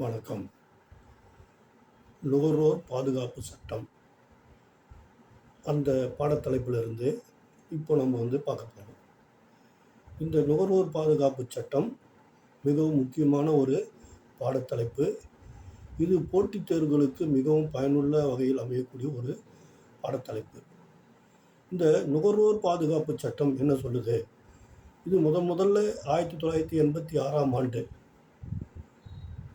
வணக்கம். நுகர்வோர் பாதுகாப்பு சட்டம். அந்த பாடத்தலைப்பிலிருந்து இப்போ நம்ம வந்து பார்க்க போகிறோம் இந்த நுகர்வோர் பாதுகாப்பு சட்டம் மிகவும் முக்கியமான ஒரு பாடத்தலைப்பு. இது போட்டித் தேர்வுகளுக்கு மிகவும் பயனுள்ள வகையில் அமையக்கூடிய ஒரு பாடத்தலைப்பு. இந்த நுகர்வோர் பாதுகாப்பு சட்டம் என்ன சொல்லுது? இது முதன் முதல்ல ஆயிரத்தி தொள்ளாயிரத்தி எண்பத்தி ஆறாம் ஆண்டு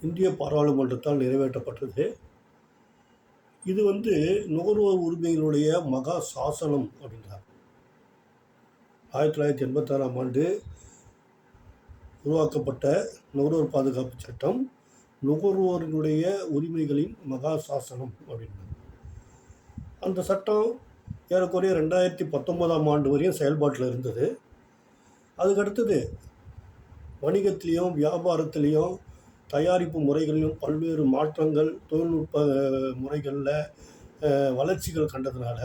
இந்திய பாராளுமன்றத்தால் நிறைவேற்றப்பட்டது. இது வந்து நுகர்வோர் உரிமைகளுடைய மகா சாசனம் அப்படின்றார். ஆயிரத்தி தொள்ளாயிரத்தி எண்பத்தாறாம் ஆண்டு உருவாக்கப்பட்ட நுகர்வோர் பாதுகாப்பு சட்டம் நுகர்வோரினுடைய உரிமைகளின் மகா சாசனம் அப்படின்றார். அந்த சட்டம் ஏறக்குறைய ரெண்டாயிரத்தி பத்தொன்பதாம் ஆண்டு வரையும் செயல்பாட்டில் இருந்தது. அதுக்கடுத்தது வணிகத்திலையும் வியாபாரத்திலையும் தயாரிப்பு முறைகளிலும் பல்வேறு மாற்றங்கள் தொழில்நுட்ப முறைகளில் வளர்ச்சிகள் கண்டதுனால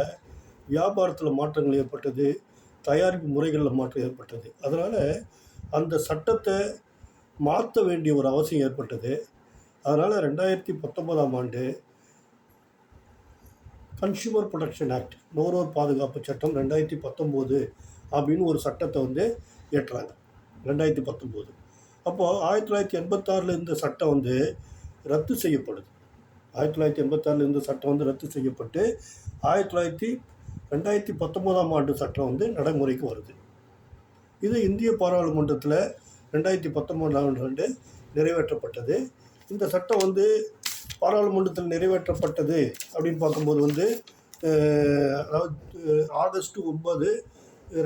வியாபாரத்தில் மாற்றங்கள் ஏற்பட்டது தயாரிப்பு முறைகளில் மாற்றம் ஏற்பட்டது. அதனால் அந்த சட்டத்தை மாற்ற வேண்டிய ஒரு அவசியம் ஏற்பட்டது. அதனால் ரெண்டாயிரத்தி பத்தொன்பதாம் ஆண்டு கன்சியூமர் ப்ரொடெக்ஷன் ஆக்ட் நுகர்வோர் பாதுகாப்பு சட்டம் ரெண்டாயிரத்தி பத்தொம்போது அப்படின்னு ஒரு சட்டத்தை வந்து ஏற்றுறாங்க ரெண்டாயிரத்தி பத்தொம்போது அப்போது ஆயிரத்தி தொள்ளாயிரத்தி எண்பத்தாறில் இருந்த சட்டம் வந்து ரத்து செய்யப்படுது. ஆயிரத்தி தொள்ளாயிரத்தி எண்பத்தாறில் இருந்த சட்டம் வந்து ரத்து செய்யப்பட்டு ஆயிரத்தி தொள்ளாயிரத்தி ரெண்டாயிரத்தி பத்தொம்போதாம் ஆண்டு சட்டம் வந்து நடைமுறைக்கு வருது. இது இந்திய பாராளுமன்றத்தில் ரெண்டாயிரத்தி பத்தொம்போதாம் ஆண்டு நிறைவேற்றப்பட்டது. இந்த சட்டம் வந்து பாராளுமன்றத்தில் நிறைவேற்றப்பட்டது அப்படின்னு பார்க்கும்போது வந்து அதாவது ஆகஸ்ட் ஒன்பது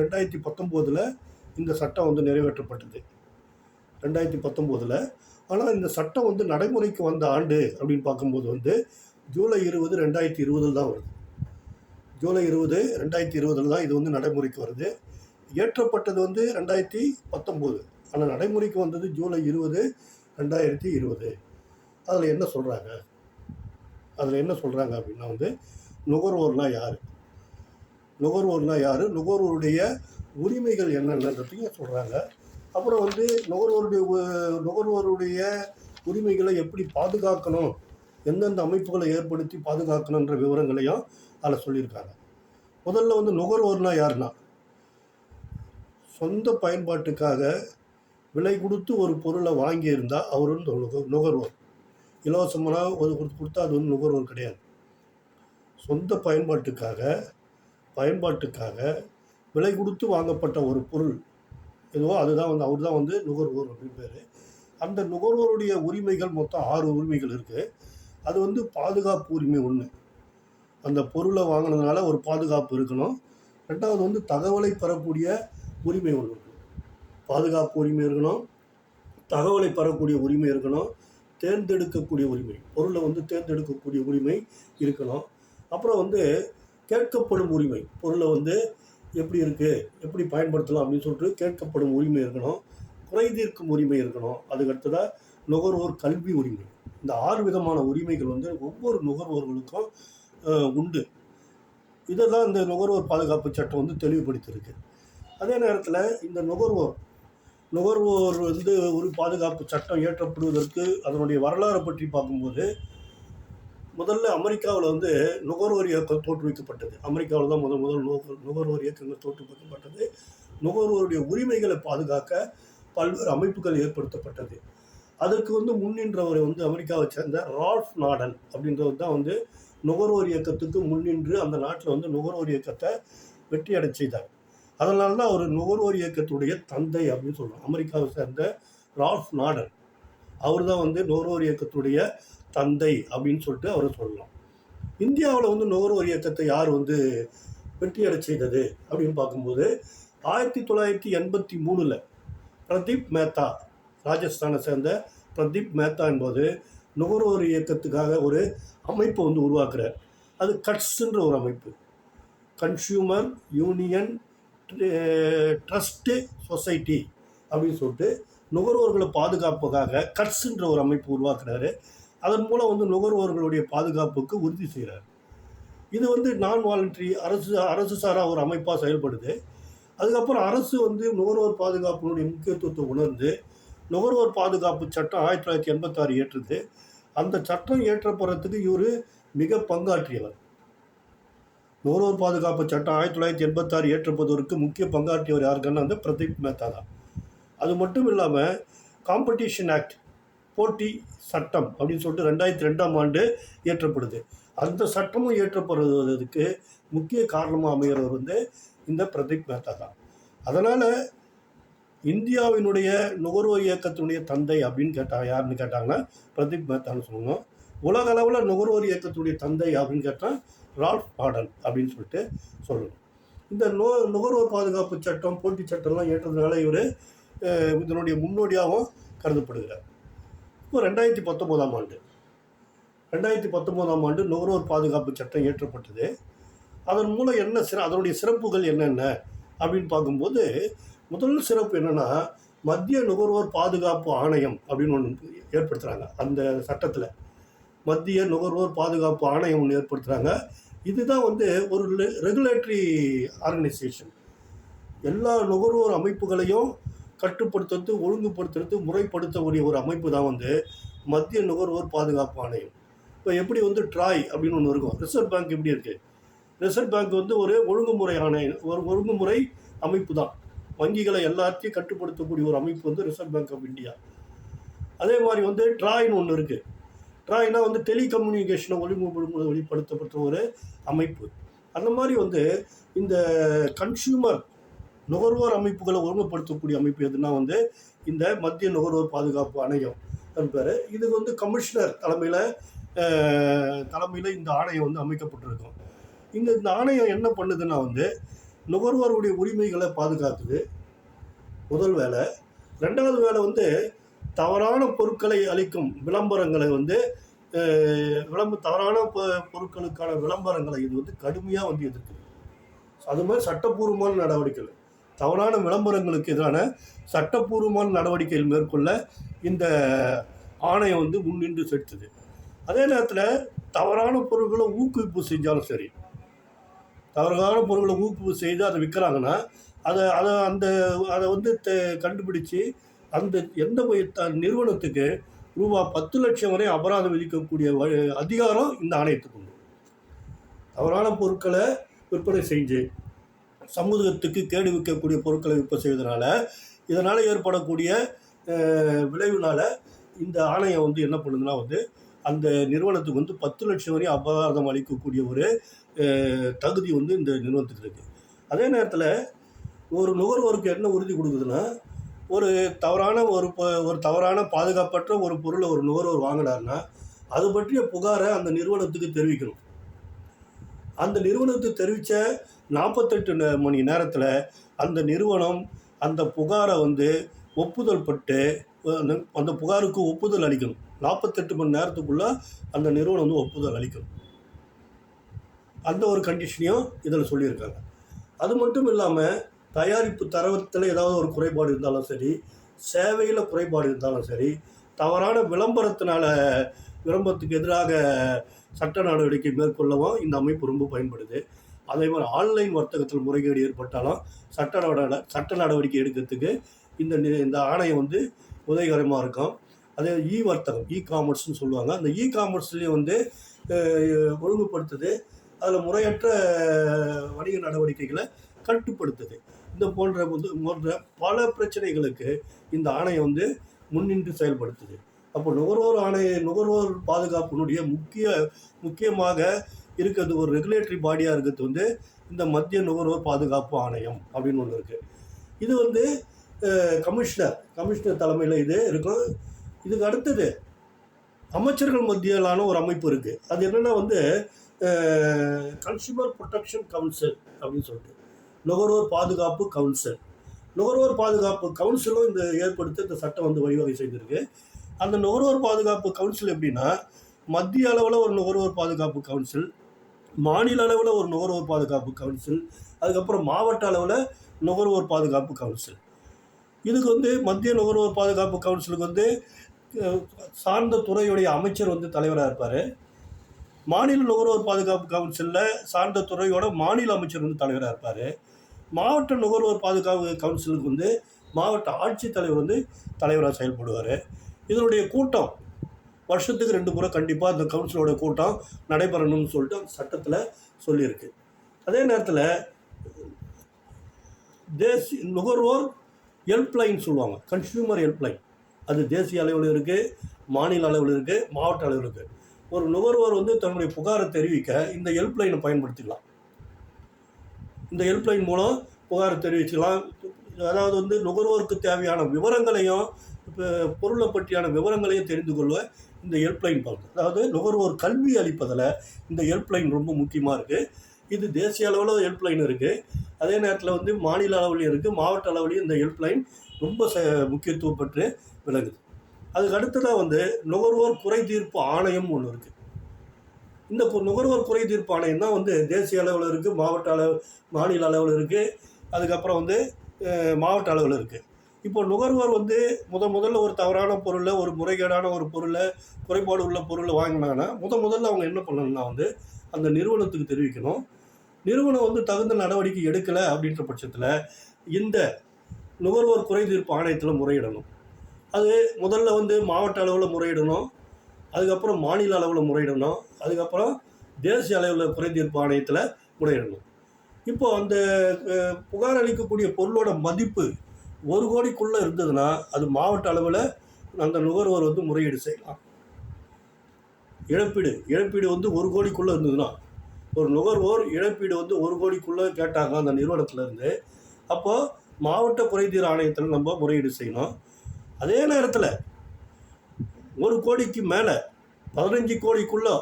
ரெண்டாயிரத்தி பத்தொம்போதில் இந்த சட்டம் வந்து நிறைவேற்றப்பட்டது. ரெண்டாயிரத்தி பத்தொம்போதில். ஆனால் இந்த சட்டம் வந்து நடைமுறைக்கு வந்த ஆண்டு அப்படின்னு பார்க்கும்போது வந்து ஜூலை இருபது ரெண்டாயிரத்தி இருபதில் தான் வருது. ஜூலை இருபது ரெண்டாயிரத்தி இருபதில் தான் இது வந்து நடைமுறைக்கு வருது. ஏற்றப்பட்டது வந்து ரெண்டாயிரத்தி பத்தொம்போது. ஆனால் நடைமுறைக்கு வந்தது ஜூலை இருபது ரெண்டாயிரத்தி இருபது. அதில் என்ன சொல்கிறாங்க அதில் என்ன சொல்கிறாங்க அப்படின்னா வந்து நுகர்வோர்னா யார்? நுகர்வோர்னா யார்? நுகர்வோருடைய உரிமைகள் என்னென்னன்றதையும் சொல்கிறாங்க அப்புறம் வந்து நுகர்வோருடைய நுகர்வோருடைய உரிமைகளை எப்படி பாதுகாக்கணும் எந்தெந்த அமைப்புகளை ஏற்படுத்தி பாதுகாக்கணுன்ற விவரங்களையும் அதில் சொல்லியிருக்காங்க. முதல்ல வந்து நுகர்வோர்னால் யாருன்னா சொந்த பயன்பாட்டுக்காக விலை கொடுத்து ஒரு பொருளை வாங்கியிருந்தால் அவர் வந்து நுகர்வோர். இலவசமாக ஒரு கொடுத்து கொடுத்தா அது வந்து நுகர்வோர் கிடையாது. சொந்த பயன்பாட்டுக்காக பயன்பாட்டுக்காக விலை கொடுத்து வாங்கப்பட்ட ஒரு பொருள் எதுவோ அதுதான் வந்து அவர் தான் வந்து நுகர்வோர் அப்படின்னு பேர். அந்த நுகர்வோருடைய உரிமைகள் மொத்தம் ஆறு உரிமைகள் இருக்குது அது வந்து பாதுகாப்பு உரிமை ஒன்று அந்த பொருளை வாங்கினதுனால ஒரு பாதுகாப்பு இருக்கணும். ரெண்டாவது வந்து தகவலை பெறக்கூடிய உரிமை ஒன்று இருக்கணும் பாதுகாப்பு உரிமை இருக்கணும். தகவலை பெறக்கூடிய உரிமை இருக்கணும். தேர்ந்தெடுக்கக்கூடிய உரிமை. பொருளை வந்து தேர்ந்தெடுக்கக்கூடிய உரிமை இருக்கணும். அப்புறம் வந்து கேட்கப்படும் உரிமை. பொருளை வந்து எப்படி இருக்குது எப்படி பயன்படுத்தலாம் அப்படின்னு சொல்லிட்டு கேட்கப்படும் உரிமை இருக்கணும். குறை தீர்க்கும் உரிமை இருக்கணும். அதுக்கு அடுத்ததாக நுகர்வோர் கல்வி உரிமை. இந்த ஆறு விதமான உரிமைகள் வந்து ஒவ்வொரு நுகர்வோர்களுக்கும் உண்டு. இதை தான் இந்த நுகர்வோர் பாதுகாப்பு சட்டம் வந்து தெளிவுபடுத்தியிருக்கு. அதே நேரத்தில் இந்த நுகர்வோர் நுகர்வோர் வந்து ஒரு பாதுகாப்பு சட்டம் இயற்றப்படுவதற்கு அதனுடைய வரலாறு பற்றி பார்க்கும்போது முதல்ல அமெரிக்காவில் வந்து நுகர்வோர் இயக்கம் தோற்றுவிக்கப்பட்டது. அமெரிக்காவில் தான் முதல் முதல் நுகர் நுகர்வோர் இயக்கங்கள் தோற்றுவிக்கப்பட்டது. நுகர்வோருடைய உரிமைகளை பாதுகாக்க பல்வேறு அமைப்புகள் ஏற்படுத்தப்பட்டது. அதற்கு வந்து முன்னின்றவர் வந்து அமெரிக்காவை சேர்ந்த ரால்ஃப் நாடன் அப்படின்றவர் தான் வந்து நுகர்வோர் இயக்கத்துக்கு முன்னின்று அந்த நாட்டில் வந்து நுகர்வோர் இயக்கத்தை வெற்றி அடை செய்தார். அதனால தான் அவர் நுகர்வோர் இயக்கத்துடைய தந்தை அப்படின்னு சொல்கிறோம் அமெரிக்காவை சேர்ந்த ரால்ஃப் நாடன். அவர் தான் வந்து நுகர்வோர் இயக்கத்துடைய தந்தை அப்படின்னு சொல்லிட்டு அவரை சொல்லலாம். இந்தியாவில் வந்து நுகர்வோர் இயக்கத்தை யார் வந்து வெற்றியடை செய்தது அப்படின்னு பார்க்கும்போது ஆயிரத்தி தொள்ளாயிரத்தி எண்பத்தி மூணில் பிரதீப் மேத்தா ராஜஸ்தானை சேர்ந்த பிரதீப் மேத்தா என்பது நுகர்வோர் இயக்கத்துக்காக ஒரு அமைப்பை வந்து உருவாக்குறார். அது கட்ஸ்ன்ற ஒரு அமைப்பு. கன்சியூமர் யூனியன் ட்ரஸ்ட்டு சொசைட்டி அப்படின்னு சொல்லிட்டு நுகர்வோர்களை பாதுகாப்புக்காக கட்ஸ்ன்ற ஒரு அமைப்பு உருவாக்குறாரு. அதன் மூலம் வந்து நுகர்வோர்களுடைய பாதுகாப்புக்கு உறுதி செய்கிறார். இது வந்து நான் வாலண்டரி அரசு அரசு சாரா ஒரு அமைப்பாக செயல்படுது. அதுக்கப்புறம் அரசு வந்து நுகர்வோர் பாதுகாப்பினுடைய முக்கியத்துவத்தை உணர்ந்து நுகர்வோர் பாதுகாப்பு சட்டம் ஆயிரத்தி தொள்ளாயிரத்தி எண்பத்தாறு ஏற்றுது. அந்த சட்டம் ஏற்றப்படுறதுக்கு இவர் மிக பங்காற்றியவர். நுகர்வோர் பாதுகாப்பு சட்டம் ஆயிரத்தி தொள்ளாயிரத்தி எண்பத்தாறு ஏற்றப்படுவதற்கு முக்கிய பங்காற்றியவர் யாருக்குன்னா அந்த பிரதீப் மேத்தா தான். அது மட்டும் இல்லாமல் காம்படிஷன் ஆக்ட் போட்டி சட்டம் அப்படின்னு சொல்லிட்டு ரெண்டாயிரத்தி ரெண்டாம் ஆண்டு இயற்றப்படுது. அந்த சட்டமும் இயற்றப்படுவதற்கு முக்கிய காரணமாக அமைகிறவர் வந்து இந்த பிரதீப் மேத்தா தான். அதனால் இந்தியாவினுடைய நுகர்வோர் இயக்கத்தினுடைய தந்தை அப்படின்னு கேட்டாங்க யாருன்னு கேட்டாங்கன்னா பிரதீப் மேத்தான்னு சொல்லணும் உலக அளவில் நுகர்வோர் இயக்கத்துடைய தந்தை அப்படின்னு கேட்டால் ரால்ஃப் பாடல் அப்படின்னு சொல்லிட்டு சொல்லணும் இந்த நோ நுகர்வோர் பாதுகாப்பு சட்டம் போட்டி சட்டம்லாம் ஏற்றதுனால இவர் இதனுடைய முன்னோடியாகவும் கருதப்படுகிறார். இப்போ ரெண்டாயிரத்தி பத்தொம்போதாம் ஆண்டு. ரெண்டாயிரத்தி பத்தொம்போதாம் ஆண்டு நுகர்வோர் பாதுகாப்பு சட்டம் ஏற்றப்பட்டது அதன் மூலம் என்ன சிற அதனுடைய சிறப்புகள் என்னென்ன அப்படின்னு பார்க்கும்போது முதல் சிறப்பு என்னென்னா மத்திய நுகர்வோர் பாதுகாப்பு ஆணையம் அப்படின்னு ஒன்று ஏற்படுத்துகிறாங்க அந்த சட்டத்தில். மத்திய நுகர்வோர் பாதுகாப்பு ஆணையம் ஒன்று ஏற்படுத்துகிறாங்க இதுதான் வந்து ஒரு ரெகுலேட்டரி ஆர்கனைசேஷன். எல்லா நுகர்வோர் அமைப்புகளையும் கட்டுப்படுத்துறது ஒழுங்குபடுத்துறது முறைப்படுத்தக்கூடிய ஒரு அமைப்பு தான் வந்து மத்திய நுகர்வோர் பாதுகாப்பு ஆணையம். இப்போ எப்படி வந்து ட்ராய் அப்படின்னு ஒன்று இருக்கும். ரிசர்வ் பேங்க் எப்படி இருக்குது ரிசர்வ் பேங்க் வந்து ஒரு ஒழுங்குமுறை ஆணையம் ஒரு ஒழுங்குமுறை அமைப்பு தான். வங்கிகளை எல்லாத்தையும் கட்டுப்படுத்தக்கூடிய ஒரு அமைப்பு வந்து ரிசர்வ் பேங்க் ஆஃப் இந்தியா. அதே மாதிரி வந்து ட்ராய்னு ஒன்று இருக்குது ட்ராய்னா வந்து டெலிகம்யூனிகேஷனை ஒழுங்குமுறை வெளிப்படுத்தப்பட்ட ஒரு அமைப்பு. அந்த மாதிரி வந்து இந்த கன்சியூமர் நுகர்வோர் அமைப்புகளை ஒழுங்குபடுத்தக்கூடிய அமைப்பு எதுனா வந்து இந்த மத்திய நுகர்வோர் பாதுகாப்பு ஆணையம் பேர். இதுக்கு வந்து கமிஷனர் தலைமையில் தலைமையில் இந்த ஆணையம் வந்து அமைக்கப்பட்டிருக்கும். இந்த இந்த ஆணையம் என்ன பண்ணுதுன்னா வந்து நுகர்வோருடைய உரிமைகளை பாதுகாக்குது. முதல் வேலை ரெண்டாவது வேலை வந்து தவறான பொருட்களை அளிக்கும் விளம்பரங்களை வந்து விளம்ப தவறான பொருட்களுக்கான விளம்பரங்களை இது வந்து கடுமையாக வந்து எதிர்க்குது. அது மாதிரி சட்டப்பூர்வமான நடவடிக்கைகள். தவறான விளம்பரங்களுக்கு எதிரான சட்டப்பூர்வமான நடவடிக்கைகள் மேற்கொள்ள இந்த ஆணையம் வந்து முன்னின்று செலுத்துது அதே நேரத்தில் தவறான பொருட்களை ஊக்குவிப்பு செஞ்சாலும் சரி தவறான பொருட்களை ஊக்குவிப்பு செய்து அதை விற்கிறாங்கன்னா அதை அதை அந்த அதை வந்து கண்டுபிடிச்சி அந்த எந்த நிறுவனத்துக்கு ரூபா பத்து லட்சம் வரை அபராதம் விதிக்கக்கூடிய அதிகாரம் இந்த ஆணையத்துக்கு உண்டு. தவறான பொருட்களை விற்பனை செஞ்சு சமூகத்துக்கு கேடு விற்கக்கூடிய பொருட்களை விற்ப செய்வதனால இதனால் ஏற்படக்கூடிய விளைவுனால் இந்த ஆணையம் வந்து என்ன பண்ணுதுன்னா வந்து அந்த நிறுவனத்துக்கு வந்து பத்து லட்சம் வரை அபராதம் அளிக்கக்கூடிய ஒரு தகுதி வந்து இந்த நிறுவனத்துக்கு இருக்குது அதே நேரத்தில் ஒரு நுகர்வோருக்கு என்ன உறுதி கொடுக்குதுன்னா ஒரு தவறான ஒரு ஒரு தவறான பாதுகாப்பற்ற ஒரு பொருளை ஒரு நுகர்வோர் வாங்கினார்னா அது பற்றிய புகாரை அந்த நிறுவனத்துக்கு தெரிவிக்கணும். அந்த நிறுவனத்துக்கு தெரிவித்த நாற்பத்தெட்டு மணி நேரத்தில் அந்த நிறுவனம் அந்த புகாரை வந்து ஒப்புதல் பட்டு அந்த புகாருக்கு ஒப்புதல் அளிக்கணும். நாற்பத்தெட்டு மணி நேரத்துக்குள்ளே அந்த நிறுவனம் வந்து ஒப்புதல் அளிக்கணும். அந்த ஒரு கண்டிஷனையும் இதில் சொல்லியிருக்காங்க. அது மட்டும் இல்லாமல் தயாரிப்பு தரத்தில் ஏதாவது ஒரு குறைபாடு இருந்தாலும் சரி சேவையில் குறைபாடு இருந்தாலும் சரி தவறான விளம்பரத்தினால விளம்பரத்துக்கு எதிராக சட்ட நடவடிக்கை மேற்கொள்ளவும் இந்த அமைப்பு ரொம்ப பயன்படுது. அதே மாதிரி ஆன்லைன் வர்த்தகத்தில் முறைகேடு ஏற்பட்டாலும் சட்ட நட சட்ட நடவடிக்கை எடுக்கிறதுக்கு இந்த இந்த ஆணையம் வந்து உதவிகரமாக இருக்கும். அதே இ வர்த்தகம் இ காமர்ஸ்னு சொல்லுவாங்க. அந்த இ காமர்ஸ்லேயும் வந்து ஒழுங்குபடுத்துது. அதில் முறையற்ற வணிக நடவடிக்கைகளை கட்டுப்படுத்துது. இந்த போன்ற போன்ற பல பிரச்சனைகளுக்கு இந்த ஆணையம் வந்து முன்னின்று செயல்படுத்துது. அப்போ நுகர்வோர் ஆணைய நுகர்வோர் பாதுகாப்பினுடைய முக்கிய முக்கியமாக இருக்கிறது ஒரு ரெகுலேட்டரி பாடியாக இருக்கிறது வந்து இந்த மத்திய நுகர்வோர் பாதுகாப்பு ஆணையம் அப்படின்னு ஒன்று இருக்குது இது வந்து கமிஷனர் கமிஷனர் தலைமையில் இது இருக்கும். இதுக்கு அடுத்தது அமைச்சர்கள் மத்தியிலான ஒரு அமைப்பு இருக்குது அது என்னென்னா வந்து கன்சியூமர் ப்ரொடெக்ஷன் கவுன்சில் அப்படின்னு சொல்லிட்டு. நுகர்வோர் பாதுகாப்பு கவுன்சில் நுகர்வோர் பாதுகாப்பு கவுன்சிலும் இந்த ஏற்படுத்தி இந்த சட்டம் வந்து வழிவகை செய்திருக்கு. அந்த நுகர்வோர் பாதுகாப்பு கவுன்சில் எப்படின்னா மத்திய அளவில் ஒரு நுகர்வோர் பாதுகாப்பு கவுன்சில் மாநில அளவில் ஒரு நுகர்வோர் பாதுகாப்பு கவுன்சில் அதுக்கப்புறம் மாவட்ட அளவில் நுகர்வோர் பாதுகாப்பு கவுன்சில் இதுக்கு வந்து மத்திய நுகர்வோர் பாதுகாப்பு கவுன்சிலுக்கு வந்து சார்ந்த துறையுடைய அமைச்சர் வந்து தலைவராக இருப்பார். மாநில நுகர்வோர் பாதுகாப்பு கவுன்சிலில் சார்ந்த துறையோட மாநில அமைச்சர் வந்து தலைவராக இருப்பார். மாவட்ட நுகர்வோர் பாதுகாப்பு கவுன்சிலுக்கு வந்து மாவட்ட ஆட்சித்தலைவர் வந்து தலைவராக செயல்படுவார். இதனுடைய கூட்டம் வருஷத்துக்கு ரெண்டு முறை கண்டிப்பாக அந்த கவுன்சிலோட கூட்டம் நடைபெறணும்னு சொல்லிட்டு அந்த சட்டத்தில் சொல்லியிருக்கு. அதே நேரத்தில் தேசிய நுகர்வோர் ஹெல்ப்லைன் சொல்லுவாங்க. கன்சியூமர் ஹெல்ப்லைன் அது தேசிய அளவில் இருக்குது மாநில அளவில் இருக்குது மாவட்ட அளவில் இருக்குது ஒரு நுகர்வோர் வந்து தன்னுடைய புகாரை தெரிவிக்க இந்த ஹெல்ப்லைனை பயன்படுத்திக்கலாம். இந்த ஹெல்ப்லைன் மூலம் புகாரை தெரிவிச்சுக்கலாம். அதாவது வந்து நுகர்வோருக்கு தேவையான விவரங்களையும் பொருளை பற்றியான விவரங்களையும் தெரிந்து கொள்ள இந்த ஹெல்ப்லைன் பார்க்கும் அதாவது நுகர்வோர் கல்வி அளிப்பதில் இந்த ஹெல்ப்லைன் ரொம்ப முக்கியமாக இருக்குது இது தேசிய அளவில் ஹெல்ப்லைன் இருக்குது அதே நேரத்தில் வந்து மாநில அளவுலையும் இருக்குது மாவட்ட அளவுலையும் இந்த ஹெல்ப்லைன் ரொம்ப ச முக்கியத்துவம் பெற்று விளங்குது. அதுக்கு அடுத்ததாக வந்து நுகர்வோர் குறை தீர்ப்பு ஆணையம் ஒன்று இருக்குது இந்த நுகர்வோர் குறை தீர்ப்பு ஆணையம் தான் வந்து தேசிய அளவில் இருக்குது மாவட்ட அளவு மாநில அளவில் இருக்குது அதுக்கப்புறம் வந்து மாவட்ட அளவில் இருக்குது இப்போ நுகர்வோர் வந்து முத முதல்ல ஒரு தவறான பொருளை ஒரு முறைகேடான ஒரு பொருளை குறைபாடு உள்ள பொருளை வாங்கினாங்கன்னா முத முதல்ல அவங்க என்ன பண்ணணும்னா வந்து அந்த நிறுவனத்துக்கு தெரிவிக்கணும். நிறுவனம் வந்து தகுந்த நடவடிக்கை எடுக்கலை அப்படின்ற பட்சத்தில் இந்த நுகர்வோர் குறை தீர்ப்பு ஆணையத்தில் முறையிடணும். அது முதல்ல வந்து மாவட்ட அளவில் முறையிடணும். அதுக்கப்புறம் மாநில அளவில் முறையிடணும். அதுக்கப்புறம் தேசிய அளவில் குறை தீர்ப்பு ஆணையத்தில் முறையிடணும். இப்போ அந்த புகார் அளிக்கக்கூடிய பொருளோட மதிப்பு ஒரு கோடிக்குள்ளே இருந்ததுன்னா அது மாவட்ட அளவில் அந்த நுகர்வோர் வந்து முறையீடு செய்யலாம். இழப்பீடு இழப்பீடு வந்து ஒரு கோடிக்குள்ளே இருந்ததுன்னா ஒரு நுகர்வோர் இழப்பீடு வந்து ஒரு கோடிக்குள்ளே கேட்டாங்க அந்த நிறுவனத்துல இருந்து அப்போது மாவட்ட குறைதீர் ஆணையத்தில் நம்ம முறையீடு செய்யணும். அதே நேரத்தில் ஒரு கோடிக்கு மேலே பதினஞ்சு கோடிக்குள்ளே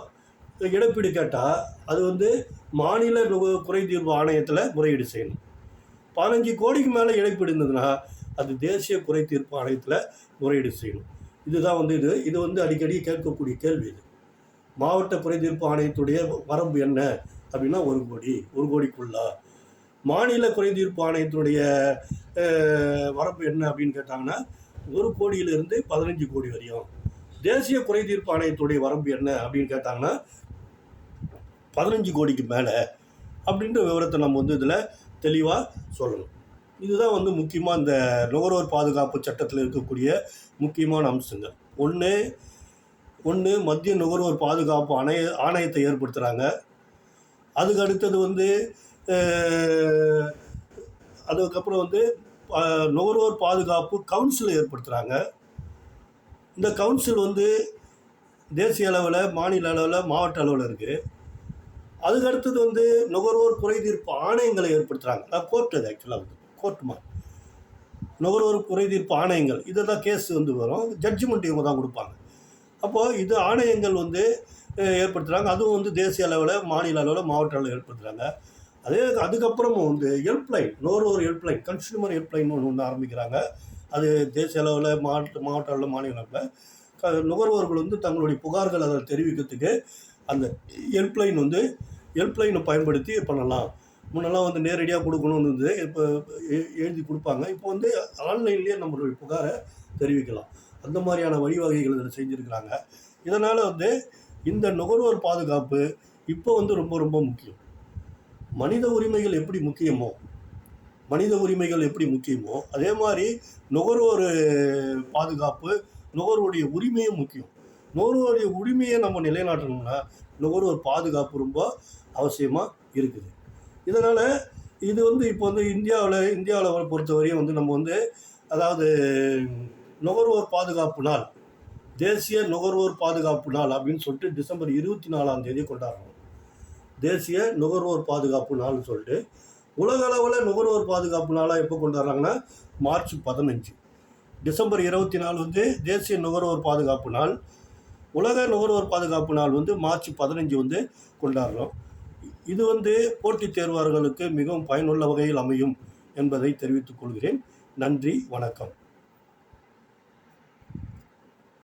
இழப்பீடு கேட்டால் அது வந்து மாநில நுக- குறைதீர்வு ஆணையத்தில் முறையீடு செய்யணும். பதினஞ்சு கோடிக்கு மேலே இழப்பு இருந்ததுன்னா அது தேசிய குறை தீர்ப்பு ஆணையத்தில் முறையீடு செய்யணும். இதுதான் வந்து இது. இது வந்து அடிக்கடி கேட்கக்கூடிய கேள்வி இது. மாவட்ட குறை தீர்ப்பு ஆணையத்துடைய வரம்பு என்ன அப்படின்னா ஒரு கோடி ஒரு கோடிக்குள்ளா? மாநில குறை தீர்ப்பு ஆணையத்தினுடைய வரம்பு என்ன அப்படின்னு கேட்டாங்கன்னா ஒரு கோடியிலிருந்து பதினஞ்சு கோடி வரையும். தேசிய குறை தீர்ப்பு ஆணையத்துடைய வரம்பு என்ன அப்படின்னு கேட்டாங்கன்னா பதினஞ்சு கோடிக்கு மேலே. அப்படின்ற விவரத்தை நம்ம வந்து இதில் தெளிவாக சொல்லணும். இதுதான் வந்து முக்கியமாக இந்த நுகர்வோர் பாதுகாப்பு சட்டத்தில் இருக்கக்கூடிய முக்கியமான அம்சங்கள். ஒன்று ஒன்று மத்திய நுகர்வோர் பாதுகாப்பு ஆணைய ஆணையத்தை ஏற்படுத்துகிறாங்க அதுக்கு அடுத்தது வந்து அதுக்கப்புறம் வந்து நுகர்வோர் பாதுகாப்பு கவுன்சிலை ஏற்படுத்துகிறாங்க இந்த கவுன்சில் வந்து தேசிய அளவில் மாநில அளவில் மாவட்ட அளவில் இருக்குது அதுக்கு அடுத்தது வந்து நுகர்வோர் குறை தீர்ப்பு ஆணையங்களை ஏற்படுத்துகிறாங்க கோர்ட் அது ஆக்சுவலாக வந்து கோர்ட்டுமா நுகர்வோர் குறை தீர்ப்பு ஆணையங்கள் இதை தான் கேஸ் வந்து வரும். ஜட்ஜ்மெண்ட் இவங்க தான் கொடுப்பாங்க. அப்போது இது ஆணையங்கள் வந்து ஏற்படுத்துகிறாங்க அதுவும் வந்து தேசிய அளவில் மாநில அளவில் மாவட்ட அளவில் ஏற்படுத்துகிறாங்க அதே அதுக்கப்புறமும் வந்து ஹெல்ப்லைன் நுகர்வோர் ஹெல்ப்லைன் கன்சூமர் ஹெல்ப்லைன் ஒன்று ஒன்று ஆரம்பிக்கிறாங்க. அது தேசிய அளவில் மாவட்ட மாவட்ட அளவில் மாநில அளவில். நுகர்வோர்கள் வந்து தங்களுடைய புகார்கள் அதை தெரிவிக்கிறதுக்கு அந்த ஹெல்ப்லைன் வந்து ஹெல்ப்லைனை பயன்படுத்தி பண்ணலாம். முன்னெல்லாம் வந்து நேரடியாக கொடுக்கணும்னு இருந்தது. இப்போ எழுதி கொடுப்பாங்க. இப்போ வந்து ஆன்லைன்லேயே நம்மளுடைய புகாரை தெரிவிக்கலாம். அந்த மாதிரியான வழிவகைகள் இதில் செஞ்சுருக்கிறாங்க. இதனால் வந்து இந்த நுகர்வோர் பாதுகாப்பு இப்போ வந்து ரொம்ப ரொம்ப முக்கியம். மனித உரிமைகள் எப்படி முக்கியமோ மனித உரிமைகள் எப்படி முக்கியமோ அதே மாதிரி நுகர்வோர் பாதுகாப்பு நுகர்வோருடைய உரிமையும் முக்கியம். நுகர்வோருடைய உரிமையை நம்ம நிலைநாட்டணும்னா நுகர்வோர் பாதுகாப்பு ரொம்ப அவசியமாக இருக்குது. இதனால் இது வந்து இப்போ வந்து இந்தியாவில் இந்தியாவில் பொறுத்தவரையும் வந்து நம்ம வந்து அதாவது நுகர்வோர் பாதுகாப்பு நாள் தேசிய நுகர்வோர் பாதுகாப்பு நாள் அப்படின்னு சொல்லிட்டு டிசம்பர் இருபத்தி நாலாம் தேதி கொண்டாடுறோம். தேசிய நுகர்வோர் பாதுகாப்பு நாள்னு சொல்லிட்டு உலக அளவில் நுகர்வோர் பாதுகாப்பு நாளாக எப்போ கொண்டாடுறாங்கன்னா மார்ச் பதினஞ்சு. டிசம்பர் இருபத்தி நாலு வந்து தேசிய நுகர்வோர் பாதுகாப்பு நாள் உலக நுகர்வோர் பாதுகாப்பு நாள் வந்து மார்ச் பதினஞ்சு வந்து கொண்டாடுறோம். இது வந்து போட்டித் தேர்வாளர்களுக்கு மிகவும் பயனுள்ள வகையில் அமையும் என்பதை தெரிவித்துக் கொள்கிறேன். நன்றி வணக்கம்.